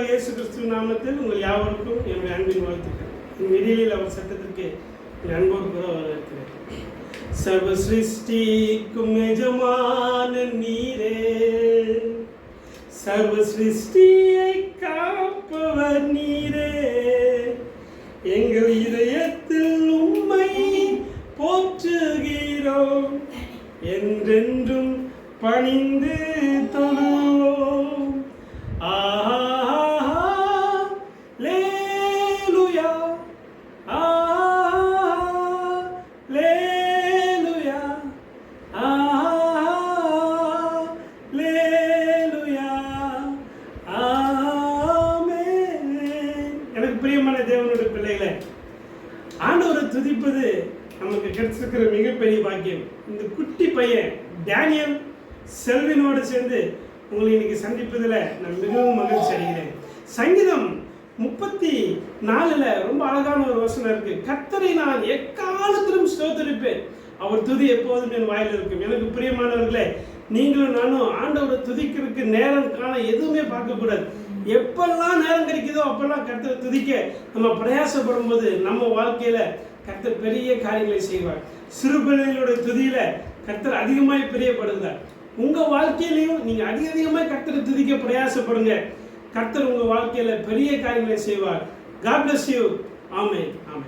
இயேசு கிறிஸ்துவ நாமத்தில் உங்கள் யாவருக்கும் என்னுடைய அன்பின் வாழ்த்துக்கள். என் அவர் சட்டத்திற்கு என் அன்போடு கூட வரவேற்கிறேன். சர்வ சிருஷ்டிக்கும் எஜமான நீரே. சர்வ சிருஷ்டியை காப்பவர் நீரே. எங்கள் இதயத்தில் உண்மை போற்றுகிறோம். என்றென்றும் பணிந்து பிரியமான தேவனுடைய பிள்ளைகளை ஆண்டவரை துதிப்பது நமக்கு கிடைச்சிருக்கிற மிகப்பெரிய பாக்கியம். இந்த குட்டி பையன் டேனியல் செல்வினோடு சேர்ந்து உங்களை இன்னைக்கு சந்திப்பதில் நான் மிகவும் மகிழ்ச்சி அடைகிறேன். சங்கீதம் முப்பத்தி நாலில் ரொம்ப அழகான ஒரு வசனம் இருக்கு. கத்தரை நான் எக்காலத்திலும் ஸ்தோத்தரிப்பேன். அவர் துதி எப்போதும் என் வாயில் இருக்கும். எனக்கு பிரியமானவர்களே நீங்களும் நானும் ஆண்டவரை துதிக்கிறதுக்கு நேரம் காண எதுவுமே பார்க்கக்கூடாது. எப்பெல்லாம் நேரம் கிடைக்குதோ அப்பெல்லாம் கருத்தை துதிக்க நம்ம பிரயாசப்படும் போது நம்ம வாழ்க்கையில் கர்த்தர் பெரிய காரியங்களை செய்வார். சிறுபிள்ளைகளுடைய துதியில் கர்த்தர் அதிகமாக பிரியப்படுகிறார். உங்கள் வாழ்க்கையிலையும் நீங்கள் அதிக அதிகமாக கர்த்தரை துதிக்க பிரயாசப்படுங்க. கர்த்தர் உங்கள் வாழ்க்கையில் பெரிய காரியங்களை செய்வார். காட் பிளஸ் யூ ஆமே ஆமே